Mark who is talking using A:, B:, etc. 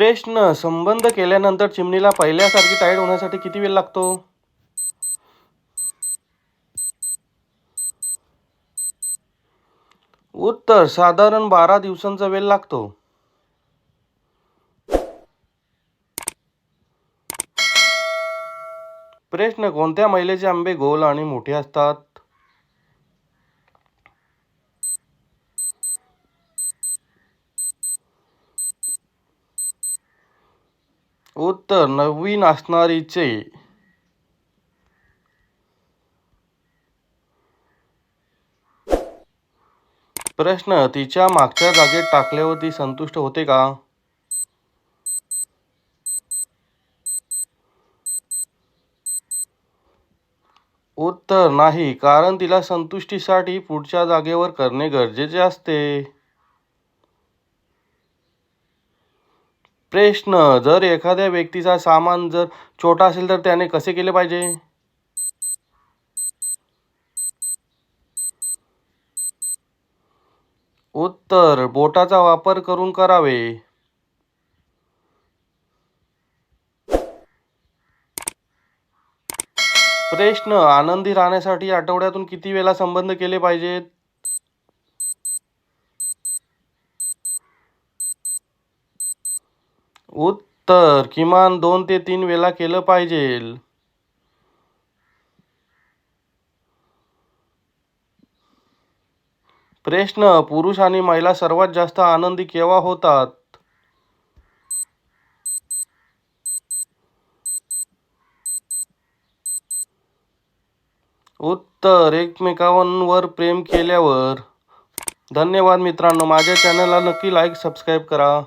A: प्रश्न संबंध केल्यानंतर चिमणीला पहिल्यासारखी टाईट होण्यासाठी किती वेळ लागतो? उत्तर साधारण बारा दिवसांचा वेळ लागतो. प्रश्न कोणत्या महिलेचे आंबे गोल आणि मोठे असतात? उत्तर नवीन असणारीचे प्रश्न तिच्या मागच्या जागेत टाकल्यावर ती संतुष्ट होते का? उत्तर नाही कारण तिला संतुष्टीसाठी पुढच्या जागेवर करणे गरजेचे असते. प्रश्न जर एखाद्या व्यक्तीचा सामान जर छोटा असेल तर त्याने कसे केले पाहिजे? उत्तर बोटाचा वापर करून करावे. प्रश्न आनंदी राहण्यासाठी आठवड्यातून किती वेळा संबंध केले पाहिजेत? उत्तर किमान दोन ते तीन वेळा केलं पाहिजे. प्रश्न पुरुष आणि महिला सर्वात जास्त आनंदी केव्हा होतात? उत्तर एकमेकांवर प्रेम केल्यावर. धन्यवाद मित्रांनो माझ्या चॅनलला नक्की लाईक सबस्क्राईब करा.